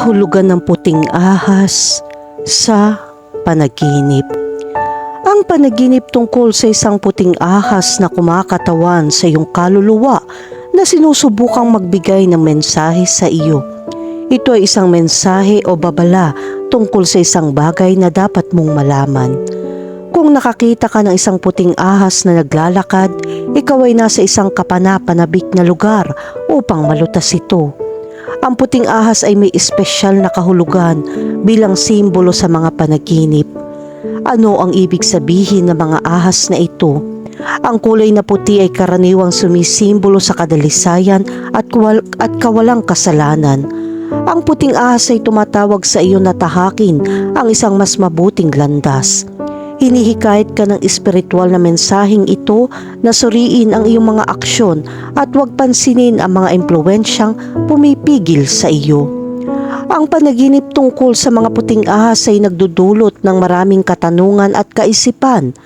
kahulugan ng puting ahas sa panaginip. Ang panaginip tungkol sa isang puting ahas na kumakatawan sa iyong kaluluwa na sinusubukang magbigay ng mensahe sa iyo. Ito ay isang mensahe o babala tungkol sa isang bagay na dapat mong malaman. Kung nakakita ka ng isang puting ahas na naglalakad, ikaw ay nasa isang kapanapanabik na lugar upang malutas ito. Ang puting ahas ay may espesyal na kahulugan bilang simbolo sa mga panaginip. Ano ang ibig sabihin ng mga ahas na ito? Ang kulay na puti ay karaniwang sumisimbolo sa kadalisayan at, kwal- at kawalang kasalanan. Ang puting ahas ay tumatawag sa iyo na tahakin ang isang mas mabuting landas. Hinihikayat ka ng espiritual na mensaheng ito na suriin ang iyong mga aksyon at huwag pansinin ang mga impluensyang pumipigil sa iyo. Ang panaginip tungkol sa mga puting ahas ay nagdudulot ng maraming katanungan at kaisipan.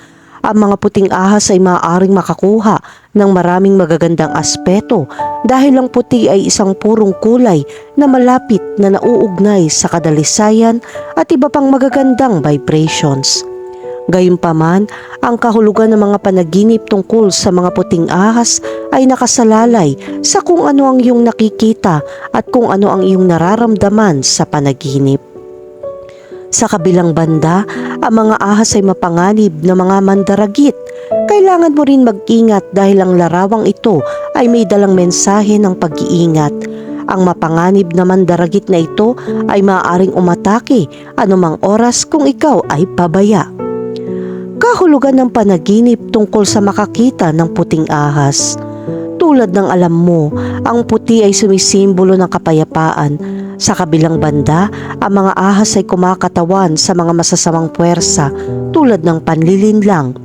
Ang mga puting ahas ay maaaring makakuha ng maraming magagandang aspeto dahil ang puti ay isang purong kulay na malapit na nauugnay sa kadalisayan at iba pang magagandang vibrations. Gayunpaman, ang kahulugan ng mga panaginip tungkol sa mga puting ahas ay nakasalalay sa kung ano ang iyong nakikita at kung ano ang iyong nararamdaman sa panaginip. Sa kabilang banda, ang mga ahas ay mapanganib na mga mandaragit. Kailangan mo rin mag-ingat dahil ang larawang ito ay may dalang mensahe ng pag-iingat. Ang mapanganib na mandaragit na ito ay maaaring umatake anumang oras kung ikaw ay pabaya kahulugan ng panaginip tungkol sa makakita ng puting ahas. Tulad ng alam mo, ang puti ay sumisimbolo ng kapayapaan. Sa kabilang banda, ang mga ahas ay kumakatawan sa mga masasamang puwersa tulad ng panlilinlang.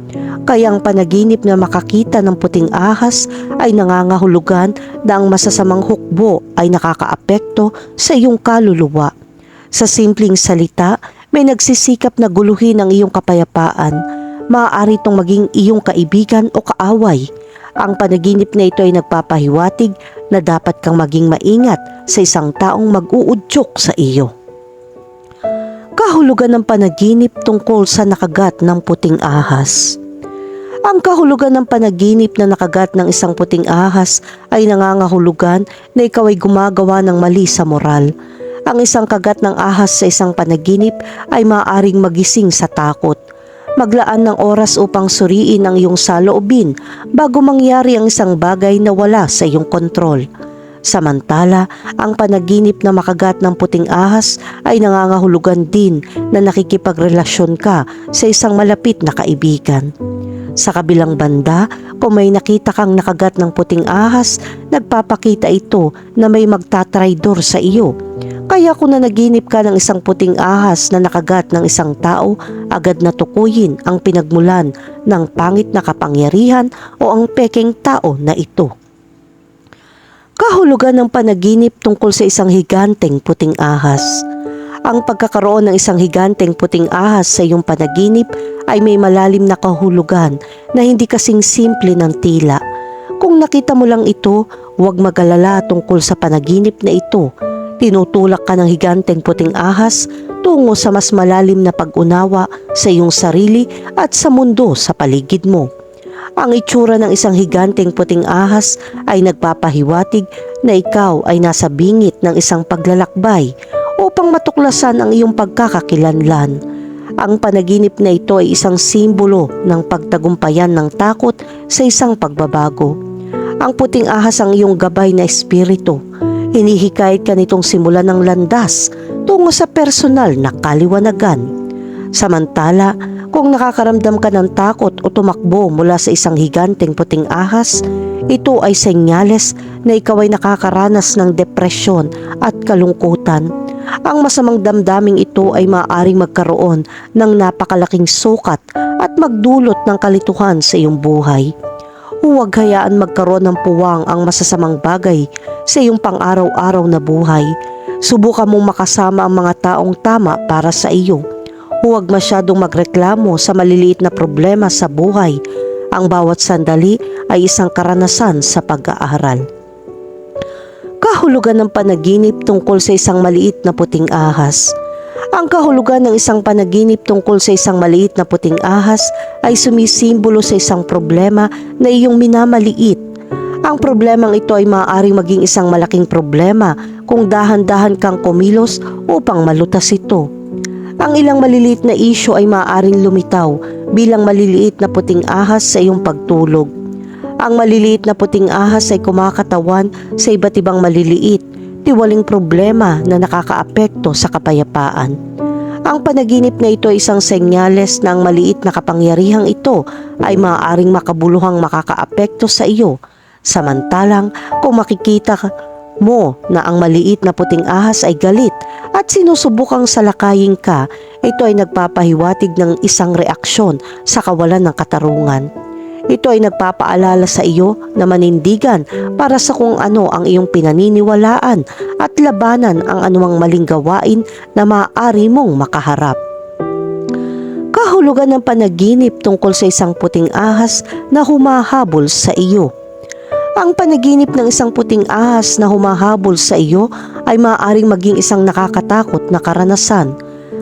Kaya ang panaginip na makakita ng puting ahas ay nangangahulugan na ang masasamang hukbo ay nakakaapekto sa iyong kaluluwa. Sa simpleng salita, may nagsisikap na guluhin ang iyong kapayapaan maaari itong maging iyong kaibigan o kaaway. Ang panaginip na ito ay nagpapahiwatig na dapat kang maging maingat sa isang taong mag-uudyok sa iyo. Kahulugan ng panaginip tungkol sa nakagat ng puting ahas. Ang kahulugan ng panaginip na nakagat ng isang puting ahas ay nangangahulugan na ikaw ay gumagawa ng mali sa moral. Ang isang kagat ng ahas sa isang panaginip ay maaaring magising sa takot maglaan ng oras upang suriin ang iyong saloobin bago mangyari ang isang bagay na wala sa iyong kontrol. Samantala, ang panaginip na makagat ng puting ahas ay nangangahulugan din na nakikipagrelasyon ka sa isang malapit na kaibigan. Sa kabilang banda, kung may nakita kang nakagat ng puting ahas, nagpapakita ito na may magtatraidor sa iyo kaya kung nanaginip ka ng isang puting ahas na nakagat ng isang tao, agad na tukuyin ang pinagmulan ng pangit na kapangyarihan o ang peking tao na ito. Kahulugan ng panaginip tungkol sa isang higanteng puting ahas. Ang pagkakaroon ng isang higanteng puting ahas sa iyong panaginip ay may malalim na kahulugan na hindi kasing simple ng tila. Kung nakita mo lang ito, huwag magalala tungkol sa panaginip na ito Tinutulak ka ng higanteng puting ahas tungo sa mas malalim na pag-unawa sa iyong sarili at sa mundo sa paligid mo. Ang itsura ng isang higanteng puting ahas ay nagpapahiwatig na ikaw ay nasa bingit ng isang paglalakbay upang matuklasan ang iyong pagkakakilanlan. Ang panaginip na ito ay isang simbolo ng pagtagumpayan ng takot sa isang pagbabago. Ang puting ahas ang iyong gabay na espiritu Hinihikayat ka nitong simulan ng landas tungo sa personal na kaliwanagan. Samantala, kung nakakaramdam ka ng takot o tumakbo mula sa isang higanteng puting ahas, ito ay senyales na ikaw ay nakakaranas ng depresyon at kalungkutan. Ang masamang damdaming ito ay maaaring magkaroon ng napakalaking sukat at magdulot ng kalituhan sa iyong buhay. Huwag hayaan magkaroon ng puwang ang masasamang bagay sa iyong pang-araw-araw na buhay. Subukan mong makasama ang mga taong tama para sa iyo. Huwag masyadong magreklamo sa maliliit na problema sa buhay. Ang bawat sandali ay isang karanasan sa pag-aaral. Kahulugan ng panaginip tungkol sa isang maliit na puting ahas. Ang kahulugan ng isang panaginip tungkol sa isang maliit na puting ahas ay sumisimbolo sa isang problema na iyong minamaliit. Ang problemang ito ay maaaring maging isang malaking problema kung dahan-dahan kang kumilos upang malutas ito. Ang ilang maliliit na isyo ay maaaring lumitaw bilang maliliit na puting ahas sa iyong pagtulog. Ang maliliit na puting ahas ay kumakatawan sa iba't ibang maliliit, tiwaling problema na nakakaapekto sa kapayapaan. Ang panaginip na ito ay isang senyales na ang maliit na kapangyarihang ito ay maaaring makabuluhang makakaapekto sa iyo. Samantalang kung makikita mo na ang maliit na puting ahas ay galit at sinusubukang salakayin ka, ito ay nagpapahiwatig ng isang reaksyon sa kawalan ng katarungan. Ito ay nagpapaalala sa iyo na manindigan para sa kung ano ang iyong pinaniniwalaan at labanan ang anumang maling gawain na maaari mong makaharap. Kahulugan ng panaginip tungkol sa isang puting ahas na humahabol sa iyo. Ang panaginip ng isang puting ahas na humahabol sa iyo ay maaaring maging isang nakakatakot na karanasan.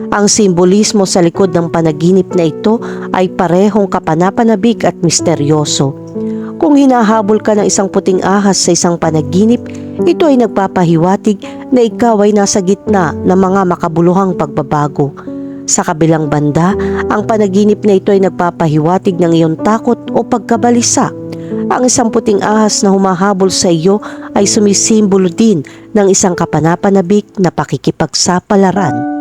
Ang simbolismo sa likod ng panaginip na ito ay parehong kapanapanabik at misteryoso. Kung hinahabol ka ng isang puting ahas sa isang panaginip, ito ay nagpapahiwatig na ikaw ay nasa gitna ng mga makabuluhang pagbabago. Sa kabilang banda, ang panaginip na ito ay nagpapahiwatig ng iyong takot o pagkabalisa. Ang isang puting ahas na humahabol sa iyo ay sumisimbolo din ng isang kapanapanabik na pakikipagsapalaran.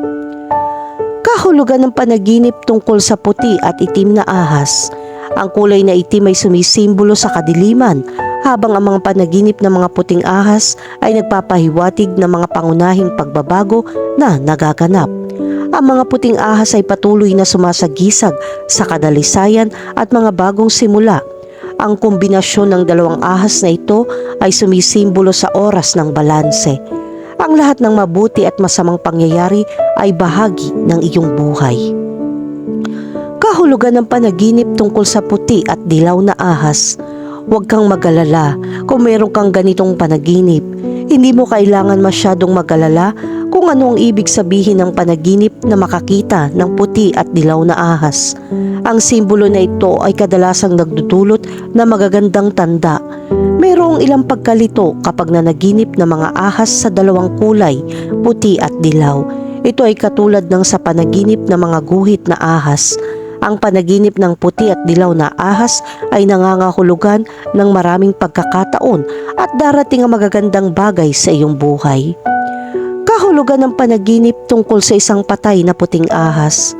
Kahulugan ng panaginip tungkol sa puti at itim na ahas. Ang kulay na itim ay sumisimbolo sa kadiliman, habang ang mga panaginip ng mga puting ahas ay nagpapahiwatig ng mga pangunahing pagbabago na nagaganap. Ang mga puting ahas ay patuloy na sumasagisag sa kadalisayan at mga bagong simula. Ang kombinasyon ng dalawang ahas na ito ay sumisimbolo sa oras ng balanse. Ang lahat ng mabuti at masamang pangyayari ay bahagi ng iyong buhay. Kahulugan ng panaginip tungkol sa puti at dilaw na ahas. Huwag kang magalala kung meron kang ganitong panaginip. Hindi mo kailangan masyadong magalala kung ano ang ibig sabihin ng panaginip na makakita ng puti at dilaw na ahas. Ang simbolo na ito ay kadalasang nagdudulot na magagandang tanda. Mayroong ilang pagkalito kapag nanaginip ng mga ahas sa dalawang kulay, puti at dilaw. Ito ay katulad ng sa panaginip ng mga guhit na ahas. Ang panaginip ng puti at dilaw na ahas ay nangangahulugan ng maraming pagkakataon at darating ang magagandang bagay sa iyong buhay. Kahulugan ng panaginip tungkol sa isang patay na puting ahas.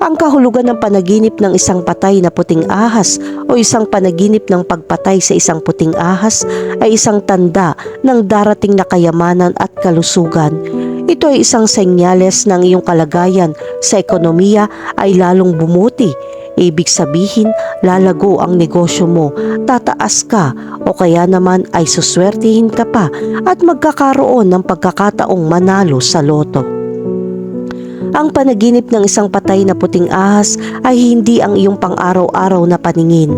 Ang kahulugan ng panaginip ng isang patay na puting ahas o isang panaginip ng pagpatay sa isang puting ahas ay isang tanda ng darating na kayamanan at kalusugan. Ito ay isang senyales ng iyong kalagayan sa ekonomiya ay lalong bumuti. Ibig sabihin, lalago ang negosyo mo, tataas ka o kaya naman ay suswertihin ka pa at magkakaroon ng pagkakataong manalo sa loto. Ang panaginip ng isang patay na puting ahas ay hindi ang iyong pang-araw-araw na paningin.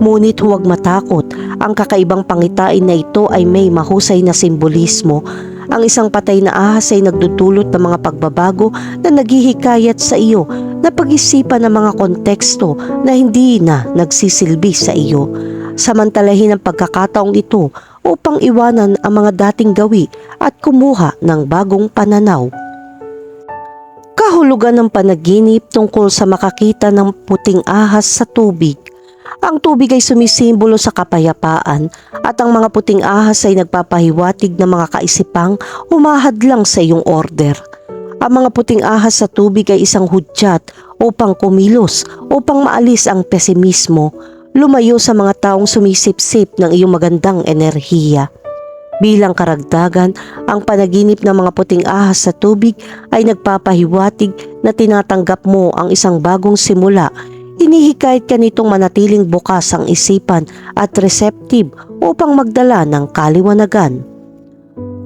Ngunit huwag matakot, ang kakaibang pangitain na ito ay may mahusay na simbolismo. Ang isang patay na ahas ay nagdudulot ng mga pagbabago na naghihikayat sa iyo na pag-isipan ng mga konteksto na hindi na nagsisilbi sa iyo. Samantalahin ang pagkakataong ito upang iwanan ang mga dating gawi at kumuha ng bagong pananaw. Kahulugan ng panaginip tungkol sa makakita ng puting ahas sa tubig. Ang tubig ay sumisimbolo sa kapayapaan at ang mga puting ahas ay nagpapahiwatig ng mga kaisipang humahadlang sa iyong order. Ang mga puting ahas sa tubig ay isang hudyat upang kumilos, upang maalis ang pesimismo, lumayo sa mga taong sumisipsip ng iyong magandang enerhiya. Bilang karagdagan, ang panaginip ng mga puting ahas sa tubig ay nagpapahiwatig na tinatanggap mo ang isang bagong simula. Inihikayat ka nitong manatiling bukas ang isipan at receptive upang magdala ng kaliwanagan.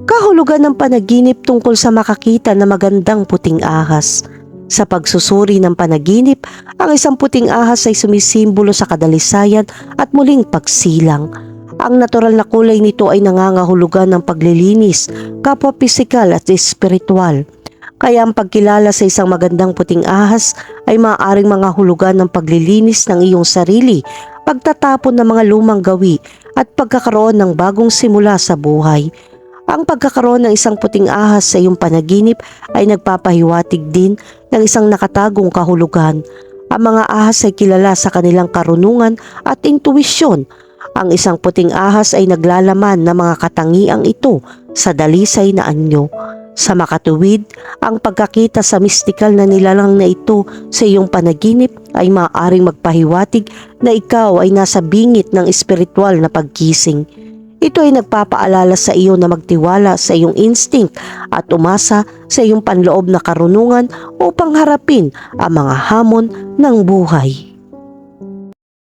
Kahulugan ng panaginip tungkol sa makakita na magandang puting ahas. Sa pagsusuri ng panaginip, ang isang puting ahas ay sumisimbolo sa kadalisayan at muling pagsilang. Ang natural na kulay nito ay nangangahulugan ng paglilinis, kapwa pisikal at espiritual. Kaya ang pagkilala sa isang magandang puting ahas ay maaaring mga hulugan ng paglilinis ng iyong sarili, pagtatapon ng mga lumang gawi at pagkakaroon ng bagong simula sa buhay. Ang pagkakaroon ng isang puting ahas sa iyong panaginip ay nagpapahiwatig din ng isang nakatagong kahulugan. Ang mga ahas ay kilala sa kanilang karunungan at intuwisyon. Ang isang puting ahas ay naglalaman ng mga katangiang ito sa dalisay na anyo. Sa makatuwid, ang pagkakita sa mistikal na nilalang na ito sa iyong panaginip ay maaaring magpahiwatig na ikaw ay nasa bingit ng espiritual na pagkising. Ito ay nagpapaalala sa iyo na magtiwala sa iyong instinct at umasa sa iyong panloob na karunungan upang harapin ang mga hamon ng buhay.